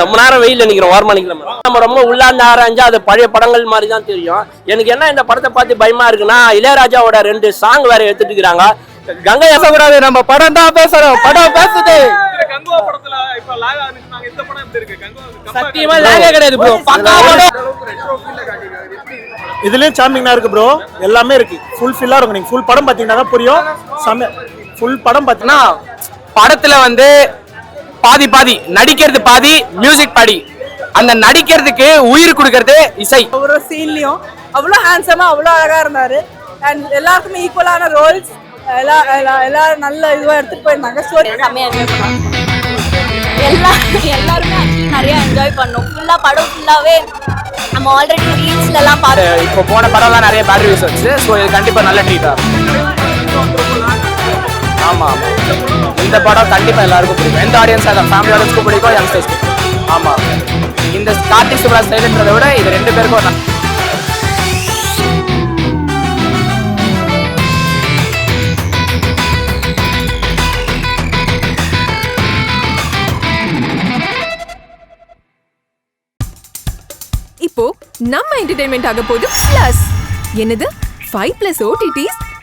ரொம்ப நேரம் வெயில்ல நிக்கிறோம் ஓரமா நம்ம ரொம்ப உள்ளாந்து ஆராய்ஞ்சா அது பழைய படங்கள் மாதிரி தான் தெரியும். எனக்கு என்ன இந்த படத்தை பார்த்து பயமா இருக்குன்னா இளையராஜாவோட ரெண்டு சாங் வேற எடுத்துட்டு இருக்காங்க. கங்கை பேசக்கூடாது நம்ம படம் தான் பேசுறோம் படம் பேசுது. சத்தியமா லேகே கிடையாது ப்ரோ பக்கா படம். இதுலயும் சாமிங்கா இருக்கு ப்ரோ எல்லாமே இருக்கு. ஃபுல் ஃபில்லா இருக்கும். நீங்க ஃபுல் படம் பாத்தீங்கன்னா தான் புரியும். ஃபுல் படம் பாத்தீங்கன்னா படத்துல வந்து பாதி பாதி நடிக்கிறது பாதி மியூசிக் பாடி அந்த நடிக்கிறதுக்கு உயிர் கொடுக்கறது இசை. ஒரு சீன்லயும் அவ்வளோ ஹேண்ட்ஸமா அவ்வளோ அழகா இருந்தாரு. அண்ட் எல்லாருக்குமே ஈக்குவலான ரோல்ஸ் எல்லா எல்லா- எல்லாரும் நல்ல இதுவா எடுத்துட்டு போயிருந்தாங்க. ஸ்டோரி செம்மையா எல்லா எல்லாருமே நிறைய என்ஜாய் பண்ணோம். ஃபுல்லா படம் ஃபுல்லாவே நம்ம ஆல்ரெடி ரீல்ஸ்ல எல்லாம் பார்த்தோம் இப்போ போன படம்லாம் நிறைய பேட்டரி யூஸ் வச்சு ஸோ இது கண்டிப்பா நல்ல ட்ரீட்டா ஆமா ஆமா. இந்த படம் கண்டிப்பா எல்லாருக்கும் பிடிக்கும். எந்த ஆடியன்ஸ் அந்த ஃபேமிலி ஆடியன்ஸ்க்கும் பிடிக்கும் யங்ஸ்டர்ஸ்க்கு ஆமா. இந்த கார்த்திக் சுப்ராஜ் சைடுன்றதை விட இது ரெண்டு பேருக்கும் ஒரு இப்போ நம்ம என்டர்டைன்மெண்ட் ஆக போகுது பிளஸ் என்னது? Five plus OTTs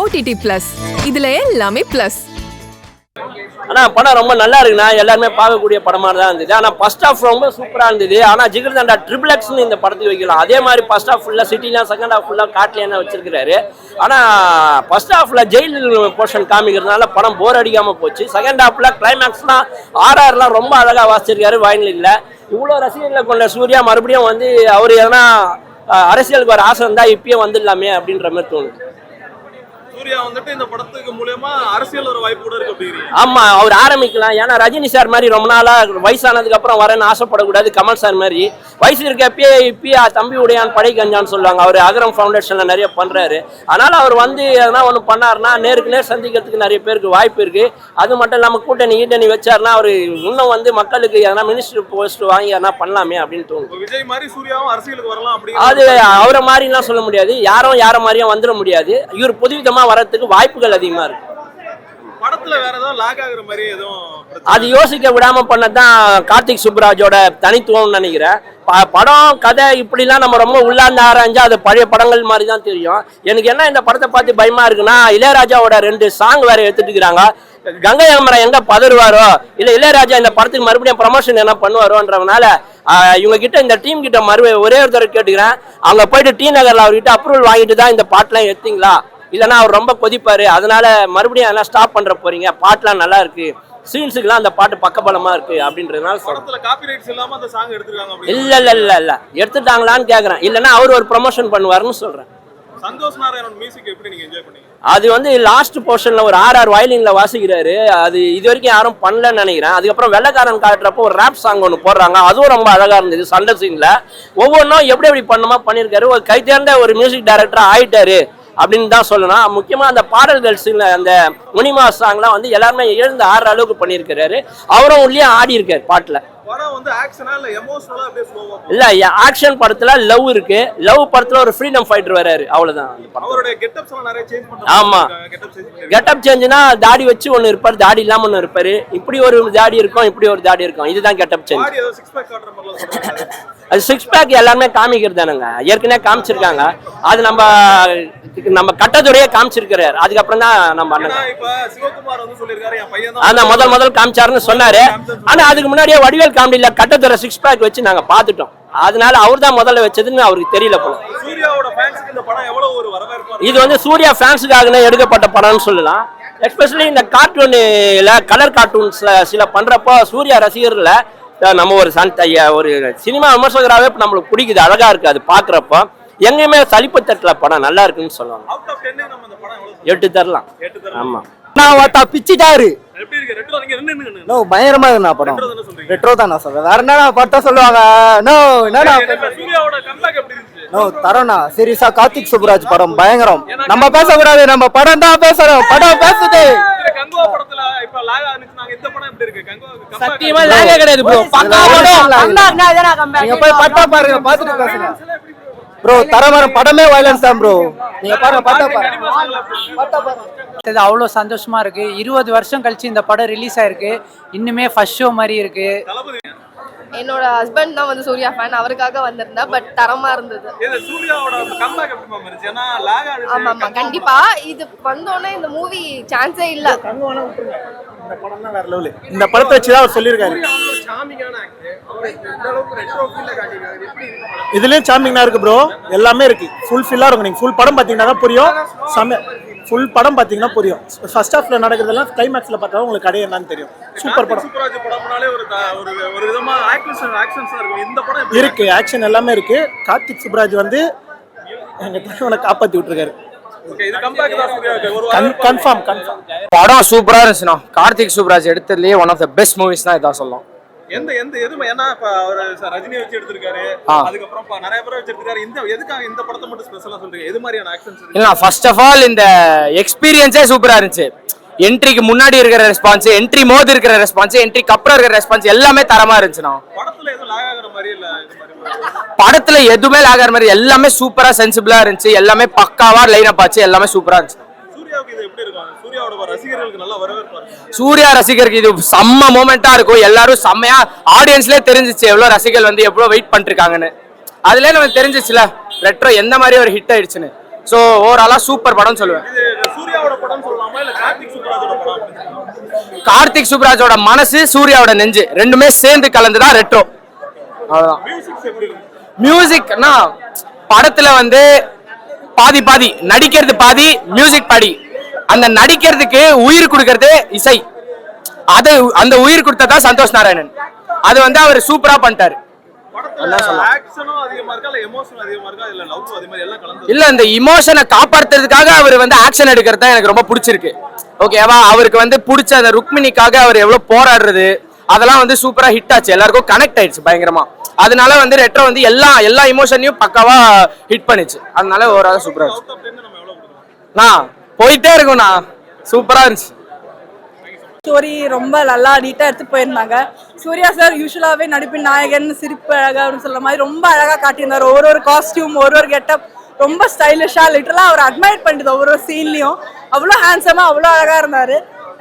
OTT plus இதுல எல்லாமே பிளஸ் ஆனா படம் ரொம்ப நல்லா இருக்குண்ணா. எல்லாருமே பார்க்கக்கூடிய படமா தான் இருந்தது. ஆனா ஃபர்ஸ்ட் ஆஃப் ரொம்ப சூப்பரா இருந்தது. ஆனா ஜிகர்ஜாண்டா ட்ரிபிள் எக்ஸ்னு இந்த படத்துக்கு வைக்கலாம். அதே மாதிரி ஃபர்ஸ்ட் ஆஃப் ஃபுல்லா சிட்டிலாம் செகண்ட் ஆஃப் ஃபுல்லா என்ன வச்சிருக்காரு ஆனா ஃபர்ஸ்ட் ஹாஃப்ல ஜெயில் போர்ஷன் காமிக்கிறதுனால படம் போர் அடிக்காம போச்சு. செகண்ட் ஹாஃப்ல கிளைமேக்ஸ்லாம் ஆர்ஆர்லாம் ரொம்ப அழகா வாசிச்சிருக்காரு வயலில் இவ்வளோ ரசிகர்களை கொண்ட சூர்யா மறுபடியும் வந்து அவர் எதனா அரசியலுக்கு ஒரு ஆசை இருந்தா இப்பயே வந்துடலாமே அப்படின்ற மாதிரி தோணுது. சூர்யா வந்துட்டு இந்த படத்துக்கு மூலியமா அரசியல் ஒரு வாய்ப்பு கூட இருக்கு ஆமா அவர் ஆரம்பிக்கலாம். ஏன்னா ரஜினி சார் மாதிரி ரொம்ப நாளா வயசானதுக்கு அப்புறம் வரேன்னு ஆசைப்படக்கூடாது கமல் சார் மாதிரி. வயசு இருக்கப்பயே இப்பயே தம்பி உடையான் படை கஞ்சான்னு சொல்லுவாங்க. அவர் அகரம் ஃபவுண்டேஷன்ல நிறைய பண்றாரு. அதனால அவர் வந்து எதனா ஒன்று பண்ணாருன்னா நேருக்கு நேர் சந்திக்கிறதுக்கு நிறைய பேருக்கு வாய்ப்பு இருக்கு. அது மட்டும் இல்லாம கூட்டணி ஈட்டணி வச்சாருன்னா அவர் இன்னும் வந்து மக்களுக்கு எதனா மினிஸ்டர் போஸ்ட் வாங்கி எதனா பண்ணலாமே அப்படின்னு இப்ப விஜய் மாதிரி சூர்யாவும் அரசியலுக்கு வரலாம் அது அவரை மாதிரிலாம் சொல்ல முடியாது. யாரும் யாரை மாதிரியும் வந்துட முடியாது. இவர் புதுவிதமா வரத்துக்கு வாய்ப்புகள் அதிகமா இருக்கு. படத்துல வேற ஏதாவது லாக் ஆகுற மாதிரி எதுவும் அது யோசிக்க விடாம பண்ணதான் கார்த்திக் சுப்ராஜோட தனித்துவம்னு நினைக்கிறேன். படம் கதை இப்படிலாம் நம்ம ரொம்ப உள்ளாந்து ஆராய்ஞ்சா அது பழைய படங்கள் மாதிரி தான் தெரியும். எனக்கு என்ன இந்த படத்தை பார்த்து பயமா இருக்குன்னா இளையராஜாவோட ரெண்டு சாங் வேற எடுத்துட்டு இருக்காங்க. கங்கை அமரன் எங்க பதறுவாரோ இல்ல இளையராஜா இந்த படத்துக்கு மறுபடியும் ப்ரமோஷன் என்ன பண்ணுவாரோன்றதுனால இவங்க கிட்ட இந்த டீம் கிட்ட மறு ஒரே ஒரு தடவை கேட்டுக்கிறேன். அவங்க போயிட்டு டி நகர்ல அவர்கிட்ட அப்ரூவல் வாங்கிட்டு தான் இந்த பாட்டெல்லாம் எடுத்தீங்களா? இல்லைன்னா அவர் ரொம்ப கொதிப்பாரு. அதனால மறுபடியும் அதெல்லாம் ஸ்டாப் பண்ற போறீங்க. பாட்டுலாம் நல்லா இருக்கு. சீன்ஸுக்குலாம் அந்த பாட்டு பக்கபலமா இருக்கு அப்படின்றதுனால அப்படி இல்ல இல்ல இல்ல இல்ல. எடுத்துட்டாங்களான்னு கேக்குறேன். இல்லைன்னா அவர் ஒரு ப்ரமோஷன் என்ஜாய் பண்ணீங்க? அது வந்து லாஸ்ட் போர்ஷன்ல ஒரு ஆர் ஆர் வயலின்ல வாசிக்கிறாரு. அது இது வரைக்கும் யாரும் பண்ணலன்னு நினைக்கிறேன். அதுக்கப்புறம் வெள்ளக்காரன் காட்டுறப்போ ஒரு ரேப் சாங் ஒன்று போடுறாங்க. அதுவும் ரொம்ப அழகா இருந்தது சண்டை சீன்ல ஒவ்வொன்றும் எப்படி எப்படி பண்ணுமா பண்ணியிருக்காரு. ஒரு கை தேர்ந்த ஒரு மியூசிக் டைரக்டரா ஆயிட்டாரு. அப்படின்னு தான் சொல்லணும். முக்கியமா அந்த பாடல்கள் சீன்ல அந்த முனிமா சாங்லாம் வந்து எல்லாருமே எழுந்து ஆடுற அளவுக்கு பண்ணியிருக்கிறாரு. அவரும் உள்ளே ஆடி இருக்காரு பாட்டுல. இல்ல ஆக்ஷன் படத்துல லவ் இருக்கு. லவ் படத்துல ஒரு ஃப்ரீடம் ஃபைட்டர் வராரு. அவ்வளவுதான் ஆமா. கெட்டப் சேஞ்சுனா தாடி வச்சு ஒன்று இருப்பார் தாடி இல்லாம ஒன்று இருப்பாரு. இப்படி ஒரு தாடி இருக்கும் இப்படி ஒரு தாடி இருக்கும். இதுதான் கெட்டப் சேஞ்ச் அது சிக்ஸ் பேக் எல்லாருமே காமிக்கிறது தானுங்க. ஏற்கனவே காமிச்சிருக்காங்க. அது நம்ம நம்ம கட்டத்துடைய காமிச்சிருக்கிறாரு. அதுக்கப்புறம் தான் நம்ம அண்ணன். அந்த முதல் முதல் காமிச்சாருன்னு சொன்னாரு. ஆனா அதுக்கு முன்னாடியே வடிவேல் காமெடியில கட்டத்துறை சிக்ஸ் பேக் வச்சு நாங்க பார்த்துட்டோம். அதனால அவர் தான் முதல்ல வச்சதுன்னு அவருக்கு தெரியல போல? இது வந்து சூர்யா ஃபேன்ஸுக்காகனே எடுக்கப்பட்ட படம்னு சொல்லலாம். எஸ்பெஷலி இந்த கார்ட்டூனில் கலர் கார்ட்டூன்ஸ் சில பண்றப்போ சூர்யா ரசிகர்ல அஹ், நம்ம ஒரு சன் ஒரு சினிமா விமர்சகராகவே இப்ப நம்மளுக்கு பிடிக்குது அழகா இருக்கு அது பாக்குறப்போ எங்கேயுமே சலிப்பு தட்டல படம் நல்லா இருக்குன்னு சொல்லுவாங்க. அவுட் ஆஃப் டென்னு நம்ம இந்த படம் எவ்வளவு எட்டு தரலாம். ஆமா. நான் வாத்தா பிச்சிட்டாரு. எப்படி இருக்கு? ரெட்ரோ நீங்க என்ன நின்னு நோ பயங்கரமா இருக்குண்ணா படம். ரெட்ரோ தானே சொல்றீங்க? ரெட்ரோ தான் நான் சொல்றேன். வேற என்னடா பட்டம் சொல்லுவாங்க? நோ என்னடா நோ தரோண்ணா. சீரியஸா கார்த்திக் சுப்ராஜ் படம் பயங்கரம். நம்ம பேசக்கூடாது நம்ம படம் தான் பேசுறோம் படம் பேசுது. இல்ல, கங்குவா படத்துல இப்ப லாக் ஆனிச்சு நாங்க இந்த படம் எப்படி இருக்கு? கங்குவா comeback சத்தியமா லேகே கிடையாது ப்ரோ பக்கா படம். நீங்க போய் பட்டா பாருங்க பாத்துட்டு பேசுங்க. ப்ரோ தரமான படமே வயலன்ஸ் தான் ப்ரோ நீங்க பாருங்க பட்டா பாருங்க. இது அவ்வளோ சந்தோஷமா இருக்கு. இருபது வருஷம் கழிச்சு இந்த படம் ரிலீஸ் ஆயிருக்கு. இன்னுமே ஃபர்ஸ்ட் ஷோ மாதிரி இருக்கு. என்னோட ஹஸ்பண்ட் தான் வந்து சூர்யா ஃபேன் அவருக்காக வந்திருந்தேன் பட் தரமா இருந்தது. ஆமா ஆமா. கண்டிப்பா. இது வந்தோடனே இந்த மூவி சான்ஸே இல்ல. இந்த படம் தான் வேற லெவலு இந்த படத்தை வச்சு தான் அவர் சொல்லியிருக்காரு. இதுலயும் சாமிங்கா இருக்கு ப்ரோ எல்லாமே இருக்கு. ஃபுல் ஃபில்லா இருக்கும். நீங்க ஃபுல் படம் பாத்தீங்கன்னா தான் புரியும். செம்ம ஃபுல் படம் பாத்தீங்கன்னா புரியும். ஃபர்ஸ்ட் ஹாஃப்ல நடக்கிறதெல்லாம் கிளைமேக்ஸ்ல பார்த்தா உங்களுக்கு கடை என்னன்னு தெரியும். சூப்பர் படம். சூப்பராஜ் படம்னாலே ஒரு ஒரு ஒரு விதமா ஆக்ஷன் ஆக்ஷன்ஸா இருக்கும். இந்த படம் எப்படி இருக்கு. ஆக்ஷன் எல்லாமே இருக்கு. கார்த்திக் சுப்ராஜ் வந்து எங்க தலைவனை காப்பாத்தி விட்டுருக்காரு. ஓகே இது கம்பேக் தான். சூர்யாவுக்கு ஒரு வாரம் கன்ஃபார்ம் கன்ஃபார்ம் படம் சூப்பரா இருந்துச்சுண்ணா. Karthik Subbaraj எடுத்ததுலயே one of the best movies தான் இதான் சொல்லலாம். எந்த எந்த எது ஏன்னா இப்ப அவர் ரஜினி வச்சு எடுத்திருக்காரு. அதுக்கப்புறம் நிறைய பேர் வச்சு எடுத்திருக்காரு இந்த எதுக்காக இந்த படத்தை மட்டும் ஸ்பெஷலா சொல்றீங்க? எது மாதிரியான ஆக்ஷன்ஸ் இல்ல ஃபர்ஸ்ட் ஆஃப் ஆல் இந்த எக்ஸ்பீரியன்ஸே சூப்பரா இருந்துச்சு. என்ட்ரிக்கு முன்னாடி இருக்கிற ரெஸ்பான்ஸ் என்ட்ரி மோது இருக்கிற ரெஸ்பான்ஸ் என்ட்ரிக்கு அப்புறம் இருக்கிற ரெஸ்பான்ஸ் எல்லாமே தரமா இருந்துச்சுண்ணா. படத்துல எதுவும் லாக் ஆகுற மாதிரி இல்ல படத்துல எதுவுமே ஆகிற மாதிரி எல்லாமே சூப்பரா சென்சிபிளா இருந்துச்சு. எல்லாமே பக்காவா லைன் அப் ஆச்சு. எல்லாமே சூப்பரா இருந்துச்சு. சூர்யாவுக்கு இது எப்படி இருக்கும்? சூர்யா ரசிகருக்கு இது செம்ம மூமெண்டா இருக்கும். எல்லாரும் செம்மையா ஆடியன்ஸ்லயே தெரிஞ்சிச்சு எவ்வளவு ரசிகர்கள் வந்து எவ்வளவு வெயிட் பண்ணிருக்காங்கன்னு. அதுலயே நமக்கு தெரிஞ்சிச்சுல ரெட்ரோ எந்த மாதிரி ஒரு ஹிட் ஆயிடுச்சுன்னு. ஸோ ஓவராலா சூப்பர் படம் சொல்லுவேன். கார்த்திக் சுப்ராஜோட மனசு சூர்யாவோட நெஞ்சு ரெண்டுமே சேர்ந்து கலந்துதான் ரெட்ரோ இருக்கும் மியூசிக்னா படத்துல வந்து பாதி பாதி நடிக்கிறது பாதி மியூசிக் பாதி. அந்த நடிக்கிறதுக்கு உயிர் கொடுக்கறது இசை. அது அந்த உயிர் கொடுத்ததா சந்தோஷ் நாராயணன். அது வந்து அவர் சூப்பரா பண்ணிட்டாரு. இல்ல இந்த இமோஷனை காப்பாத்துறதுக்காக அவர் வந்து ஆக்ஷன் எடுக்கிறது தான் எனக்கு ரொம்ப பிடிச்சிருக்கு. ஓகேவா அவருக்கு வந்து பிடிச்ச அந்த ருக்மிணிக்காக அவர் எவ்வளவு போராடுறது அதெல்லாம் வந்து சூப்பரா ஹிட் ஆச்சு. எல்லாருக்கும் கனெக்ட் ஆயிடுச்சு பயங்கரமா. அதனால வந்து ரெட்ரோ வந்து எல்லா எல்லா இமோஷனையும் பக்காவா ஹிட் பண்ணிச்சு. அதனால ஓவரால் சூப்பரா இருந்துச்சு. நான்? போயிட்டே இருக்கும்ண்ணா. சூப்பரா இருந்துச்சு. ஸ்டோரி ரொம்ப நல்லா நீட்டாக எடுத்து போயிருந்தாங்க. சூர்யா சார் யூஸ்வலாகவே நடிப்பின் நாயகன் சிரிப்பு அழகா அப்படின்னு சொல்ற மாதிரி ரொம்ப அழகாக காட்டியிருந்தார். ஒரு ஒரு காஸ்டியூம் ஒரு ஒரு கெட்டப் ரொம்ப ஸ்டைலிஷாக லிட்டரலாக அவர் அட்மையர் பண்ணிட்டு ஒவ்வொரு ஒரு சீன்லையும் அவ்வளோ ஹேண்ட்ஸமாக அவ்வளோ அழகாக இருந்தார்.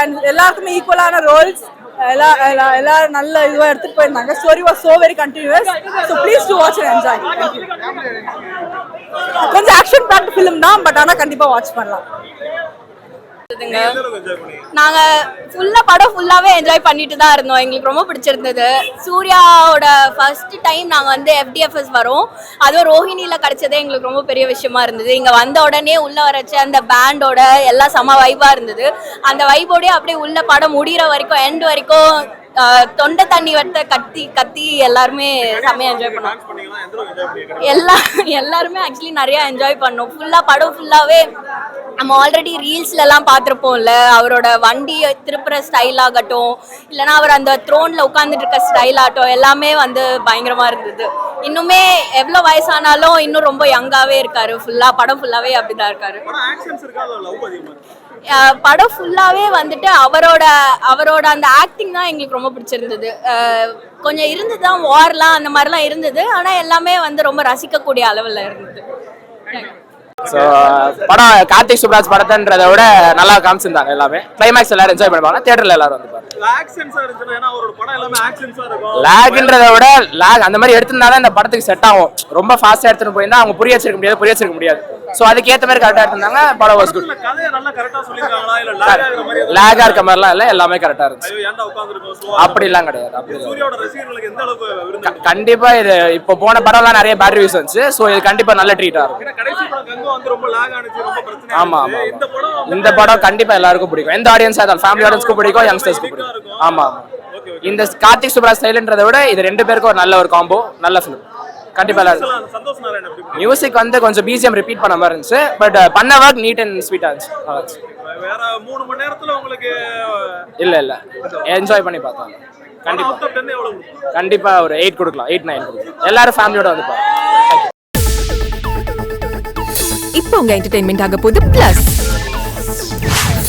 அண்ட் எல்லாருக்குமே ஈக்குவலான ரோல்ஸ் எல்லா எல்லா எல்லாரும் நல்ல இதுவாக எடுத்துட்டு போயிருந்தாங்க. Story was so very continuous so please to watch and enjoy கொஞ்சம் ஆக்ஷன் பேக்ட் ஃபிலிம் தான் பட் ஆனால் கண்டிப்பாக வாட்ச் பண்ணலாம். பண்ணீங்க? நாங்க ஃபுல்லா படம் ஃபுல்லாவே என்ஜாய் பண்ணிட்டு தான் இருந்தோம். எங்களுக்கு ரொம்ப பிடிச்சிருந்தது. சூர்யாவோட ஃபர்ஸ்ட் டைம் நாங்க வந்து எஃப்டிஎஃப்எஸ் வரோம். அதுவும் ரோஹிணியில கிடைச்சதே எங்களுக்கு ரொம்ப பெரிய விஷயமா இருந்தது. இங்க வந்த உடனே உள்ள வரச்ச அந்த பேண்டோட எல்லாம் செம வைபா இருந்தது. அந்த வைபோடய அப்படியே உள்ள படம் முடியிற வரைக்கும் எண்ட் வரைக்கும் தொண்டை தண்ணி வட்ட கத்தி கத்தி எல்லாருமே செம்மையா என்ஜாய் பண்ணோம் எல்லா எல்லாருமே ஆக்சுவலி நிறைய என்ஜாய் பண்ணோம். ஃபுல்லா படம் ஃபுல்லாவே நம்ம ஆல்ரெடி ரீல்ஸ்ல எல்லாம் பார்த்துருப்போம்ல அவரோட வண்டி திருப்புற ஸ்டைல் ஆகட்டும் இல்லைன்னா அவர் அந்த த்ரோன்ல உட்காந்துட்டு இருக்க ஸ்டைல் ஆகட்டும் எல்லாமே வந்து பயங்கரமா இருந்தது. இன்னுமே எவ்வளோ வயசானாலும் இன்னும் ரொம்ப யங்காவே இருக்காரு. ஃபுல்லா படம் ஃபுல்லாவே அப்படிதான் இருக்காரு. படம் ஃபுல்லாகவே வந்துட்டு அவரோட அவரோட அந்த ஆக்டிங் தான் எங்களுக்கு ரொம்ப பிடிச்சிருந்தது. கொஞ்சம் இருந்தது தான் வார்லாம் அந்த மாதிரிலாம் இருந்தது. ஆனால் எல்லாமே வந்து ரொம்ப ரசிக்கக்கூடிய அளவில் இருந்தது. ஸோ படம் கார்த்திக் சுப்ராஜ் படத்தைன்றதை விட நல்லா காமிச்சிருந்தாங்க எல்லாமே. கிளைமேக்ஸ் எல்லாரும் என்ஜாய் பண்ணுவாங்க. தேட்டரில் எல்லாரும் வந்து லேக்ன்றதை விட லேக் அந்த மாதிரி எடுத்திருந்தா தான் இந்த படத்துக்கு செட் ஆகும். ரொம்ப ஃபாஸ்டா எடுத்துட்டு போயிருந்தா அவங்க புரிய வச்சிருக்க முடியாது புரிய வச்சிருக்க முடியாது. ஸோ அதுக்கேற்ற மாதிரி கரெக்டாக எடுத்திருந்தாங்க படம் வாஸ் குட் கரெக்டா லாக் இருக்க மாதிரிலாம் இல்லை எல்லாமே கரெக்டாக இருந்துச்சு. அப்படிலாம் கிடையாது அப்படி கண்டிப்பா இது இப்போ போன படம்லாம் நிறைய பேட்டரி யூஸ் வந்துச்சு. ஸோ இது கண்டிப்பா நல்ல ட்ரீட்டா இருக்கும். ஆமா ஆமா இந்த படம் கண்டிப்பா எல்லாருக்கும் பிடிக்கும். எந்த ஆடியன்ஸ் அதான் ஃபேமிலி ஆடியன்ஸ்க்கும் பிடிக்கும் யங்ஸ்டர்ஸ்க்கும் பிடிக்கும். ஆமா ஆமா. ஓகே இந்த கார்த்திக் சுப்ராஜ் ஸ்டைல்ன்றதை விட இது ரெண்டு பேருக்கும் ஒரு நல்ல ஒரு காம்போ நல்ல ஃபிலிம் கண்டிப்பா மியூசிக் வந்து கொஞ்சம் பிஜிஎம் ரிப்பீட் பண்ண மாதிரி இருந்துச்சு பட் பண்ண ஒர்க் நீட் அண்ட் ஸ்வீட்டா இருந்துச்சு. வேற மூணு மணி நேரத்துல உங்களுக்கு இல்ல இல்ல. என்ஜாய் பண்ணி பார்த்தோம் கண்டிப்பா. அவுட் ஆஃப் டென் எவ்வளவு கொடுக்கலாம்? கண்டிப்பா ஒரு எயிட் கொடுக்கலாம். எயிட் நைன் கொடுக்கலாம். எல்லாரும் ஃபேமிலியோட வந்து பாருங்க. இப்போ உங்க என்டர்டைன்மெண்ட் ஆக போகுது plus